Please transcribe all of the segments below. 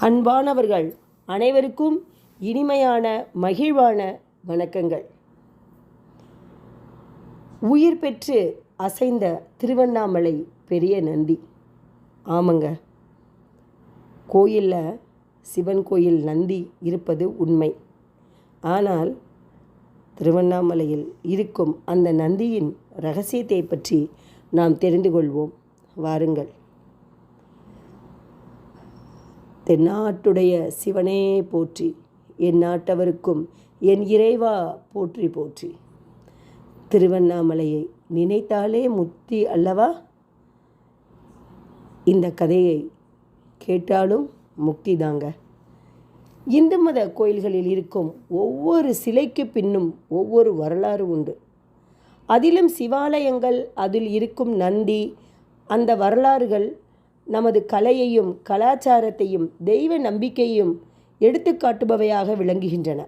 அன்பானவர்கள் அனைவருக்கும் இனிமையான மகிழ்வான வணக்கங்கள். உயிர் பெற்று அசைந்த திருவண்ணாமலை பெரிய நந்தி. ஆமாங்க. கோயிலில் சிவன் கோயில் நந்தி இருப்பது உண்மை. ஆனால் திருவண்ணாமலையில் இருக்கும் அந்த நந்தியின் ரகசியத்தை பற்றி நாம் தெரிந்து கொள்வோம். வாருங்கள். தென்னாட்டுடைய சிவனே போற்றி. என் நாட்டவருக்கும் என் இறைவா போற்றி போற்றி. திருவண்ணாமலையை நினைத்தாலே முக்தி அல்லவா? இந்த கதையை கேட்டாலும் முக்தி தாங்க இந்து மத கோயில்களில் இருக்கும் ஒவ்வொரு சிலைக்கு பின்னும் ஒவ்வொரு வரலாறு உண்டு. அதிலும் சிவாலயங்கள் அதில் இருக்கும் நந்தி அந்த வரலாறுகள் நமது கலையையும் கலாச்சாரத்தையும் தெய்வ நம்பிக்கையும் எடுத்துக்காட்டுபவையாக விளங்குகின்றன.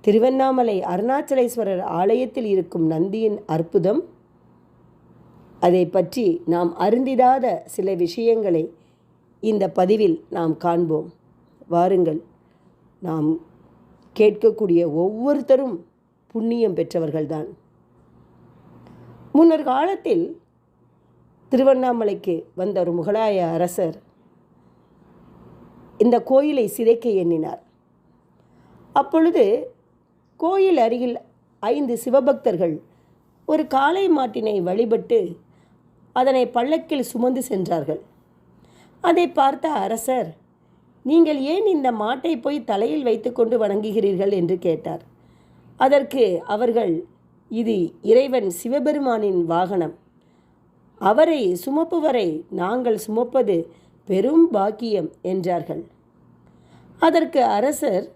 திருவண்ணாமலை அருணாச்சலேஸ்வரர் ஆலயத்தில் இருக்கும் நந்தியின் அற்புதம் அதை பற்றி நாம் அருந்திடாத சில விஷயங்களை இந்த பதிவில் நாம் காண்போம். வாருங்கள் நாம் கேட்கக்கூடிய ஒவ்வொருத்தரும் புண்ணியம் பெற்றவர்கள்தான். முன்னர் காலத்தில் திருவண்ணாமலைக்கு வந்த ஒரு முகலாய அரசர் இந்த கோயிலை சிதைக்க எண்ணினார். அப்பொழுது கோயில் அருகில் ஐந்து சிவபக்தர்கள் ஒரு காளை மாட்டினை வழிபட்டு அதனை பல்லக்கில் சுமந்து சென்றார்கள். அதை பார்த்த அரசர் நீங்கள் ஏன் இந்த மாட்டை போய் தலையில் வைத்துக்கொண்டு வணங்குகிறீர்கள்? என்று கேட்டார். அதற்கு அவர்கள் இது இறைவன் சிவபெருமானின் வாகனம். அவரை சுமப்புவரை நாங்கள் சுமப்பது பெரும் பாக்கியம் என்றார்கள். அதற்கு அரசர்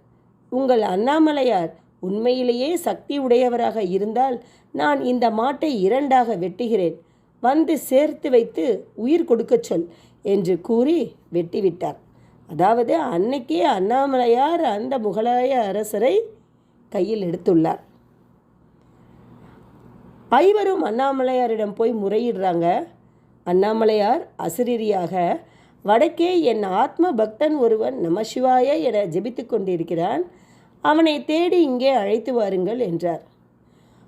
உங்கள் அண்ணாமலையார் உண்மையிலேயே சக்தி உடையவராக இருந்தால் நான் இந்த மாட்டை இரண்டாக வெட்டுகிறேன். வந்து சேர்த்து வைத்து உயிர் கொடுக்கச் சொல் என்று கூறி வெட்டிவிட்டார். அதாவது அன்னைக்கே அண்ணாமலையார் அந்த முகலாய அரசரை கையில் எடுத்துள்ளார். ஐவரும் அண்ணாமலையாரிடம் போய் முறையிடுறாங்க. அண்ணாமலையார் அசிரியாக வடக்கே என் ஆத்ம பக்தன் ஒருவன் நமசிவாய என ஜெபித்து கொண்டிருக்கிறான். அவனை தேடி இங்கே அழைத்து வாருங்கள் என்றார்.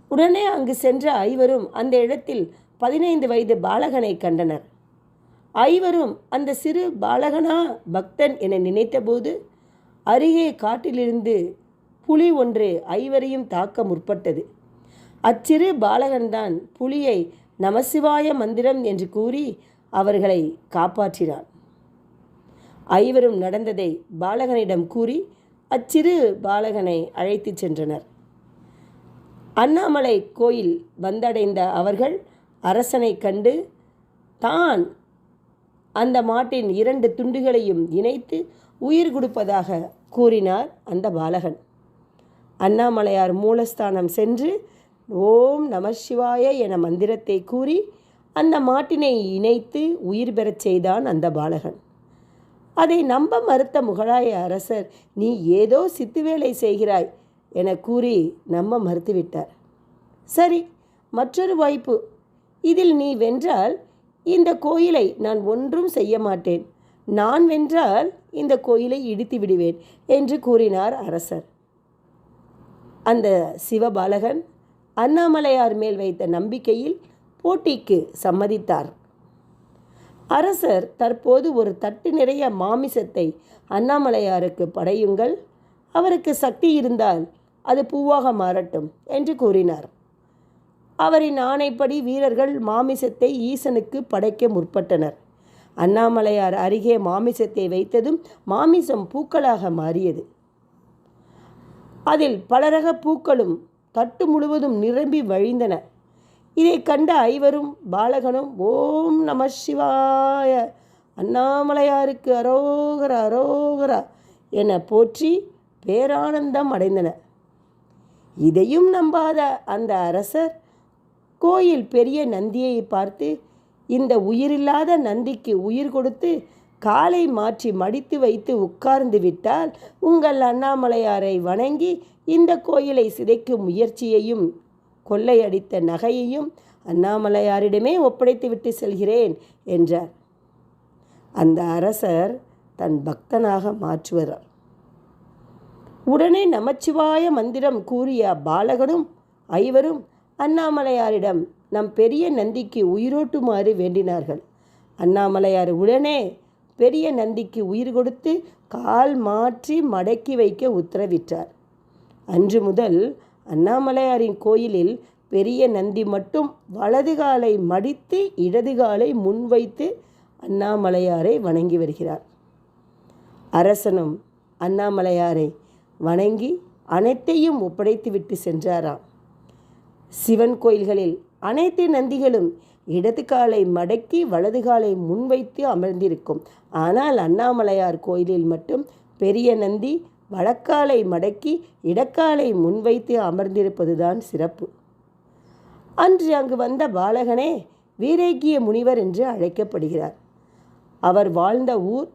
உடனே அங்கு சென்ற ஐவரும் அந்த இடத்தில் பதினைந்து வயது பாலகனை கண்டனர். ஐவரும் அந்த சிறு பாலகனா பக்தன் என நினைத்தபோது அருகே காட்டிலிருந்து புலி ஒன்று ஐவரையும் தாக்க முற்பட்டது. அச்சிறு பாலகன்தான் புலியை நமசிவாய மந்திரம் என்று கூறி அவர்களை காப்பாற்றினான். ஐவரும் நடந்ததை பாலகனிடம் கூறி அச்சிறு பாலகனை அழைத்துச் சென்றனர். அண்ணாமலை கோயில் வந்தடைந்த அவர்கள் அரசனை கண்டு தான் அந்த மாட்டின் இரண்டு துண்டுகளையும் இணைத்து உயிர் கொடுப்பதாக கூறினார் அந்த பாலகன். அண்ணாமலையார் மூலஸ்தானம் சென்று ஓம் நம சிவாய என மந்திரத்தை கூறி அந்த மாட்டினை இணைத்து உயிர் பெறச் செய்தான் அந்த பாலகன். அதை நம்ப மறுத்த முகலாய அரசர் நீ ஏதோ சித்து வேலை செய்கிறாய் என கூறி நம்ப மறுத்துவிட்டார். சரி மற்றொரு வாய்ப்பு. இதில் நீ வென்றால் இந்த கோயிலை நான் ஒன்றும் செய்ய மாட்டேன். நான் வென்றால் இந்த கோயிலை இடித்து விடுவேன் என்று கூறினார் அரசர். அந்த சிவபாலகன் அண்ணாமலையார் மேல் வைத்த நம்பிக்கையில் போட்டிக்கு சம்மதித்தார். அரசர் தற்போது ஒரு தட்டு நிறைய மாமிசத்தை அண்ணாமலையாருக்கு படையுங்கள். அவருக்கு சக்தி இருந்தால் அது பூவாக மாறட்டும் என்று கூறினார். அவரின் ஆணைப்படி வீரர்கள் மாமிசத்தை ஈசனுக்கு படைக்க முற்பட்டனர். அண்ணாமலையார் அருகே மாமிசத்தை வைத்ததும் மாமிசம் பூக்களாக மாறியது. அதில் பலரக பூக்களும் தட்டு முழுவதும் நிரம்பி வழிந்தன. இதை கண்ட ஐவரும் பாலகனும் ஓம் நம சிவாய அண்ணாமலையாருக்கு அரோகர அரோகரா என போற்றி பேரானந்தம் அடைந்தனர். இதையும் நம்பாத அந்த அரசர் கோயில் பெரிய நந்தியை பார்த்து இந்த உயிரில்லாத நந்திக்கு உயிர் கொடுத்து காலை மாற்றி மடித்து வைத்து உட்கார்ந்து விட்டால் உங்கள் அண்ணாமலையாரை வணங்கி இந்த கோயிலை சிதைக்கும் முயற்சியையும் கொள்ளையடித்த நகையையும் அண்ணாமலையாரிடமே ஒப்படைத்து விட்டு செல்கிறேன் என்றார். அந்த அரசர் தன் பக்தனாக மாற்றுவரார் உடனே நமச்சிவாய மந்திரம் கூறிய பாலகனும் ஐவரும் அண்ணாமலையாரிடம் நம் பெரிய நந்திக்கு உயிரோட்டுமாறு வேண்டினார்கள். அண்ணாமலையார் உடனே பெரிய நந்திக்கு உயிர் கொடுத்து கால் மாற்றி மடக்கி வைக்க உத்தரவிட்டார். அன்று முதல் அண்ணாமலையாரின் கோயிலில் பெரிய நந்தி மட்டும் வலது காலை மடித்து இடது காலை முன்வைத்து அண்ணாமலையாரை வணங்கி வருகிறார். அரசனும் அண்ணாமலையாரை வணங்கி அனைத்தையும் ஒப்படைத்துவிட்டு சென்றாராம். சிவன் கோயில்களில் அனைத்து நந்திகளும் இடது காலை மடக்கி வலது காலை முன்வைத்து அமர்ந்திருக்கும். ஆனால் அண்ணாமலையார் கோயிலில் மட்டும் பெரிய நந்தி வழக்காலை மடக்கி இடக்காலை முன்வைத்து அமர்ந்திருப்பதுதான் சிறப்பு. அன்று அங்கு வந்த பாலகனே வீரேக்கிய முனிவர் என்று அழைக்கப்படுகிறார். அவர் வாழ்ந்த ஊர்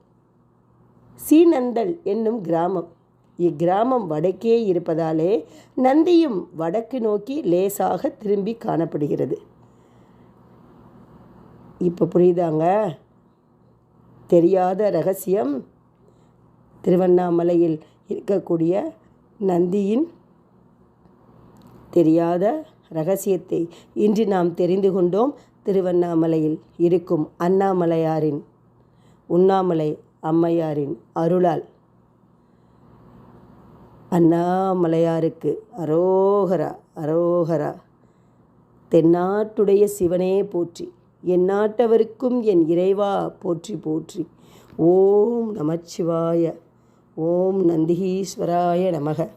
சீநந்தல் என்னும் கிராமம். இக்கிராமம் வடக்கே இருப்பதாலே நந்தியும் வடக்கு நோக்கி லேசாக திரும்பி காணப்படுகிறது. இப்போ புரியுதாங்க? தெரியாத ரகசியம். திருவண்ணாமலையில் இருக்கக்கூடிய நந்தியின் தெரியாத ரகசியத்தை இன்று நாம் தெரிந்து கொண்டோம். திருவண்ணாமலையில் இருக்கும் அண்ணாமலையாரின் உண்ணாமலை அம்மையாரின் அருளால். அண்ணாமலையாருக்கு அரோகரா அரோகரா. தென்னாட்டுடைய சிவனே போற்றி என் நாட்டவருக்கும் என் இறைவா போற்றி போற்றி. ஓம் நமச்சிவாய ஓம் நந்திகீஸ்வராய நமக.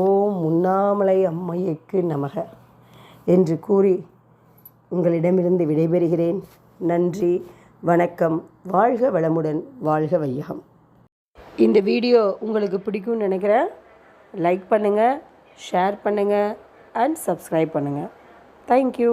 ஓம் உண்ணாமலை அம்மையைக்கு நமக என்று கூறி உங்களிடமிருந்து விடைபெறுகிறேன். நன்றி வணக்கம் வாழ்க வளமுடன் வாழ்க வையகம். இந்த வீடியோ உங்களுக்கு பிடிக்கும்னு நினைக்கிறேன். லைக் பண்ணுங்கள் ஷேர் பண்ணுங்கள் அண்ட் சப்ஸ்கிரைப் பண்ணுங்கள் தேங்க்யூ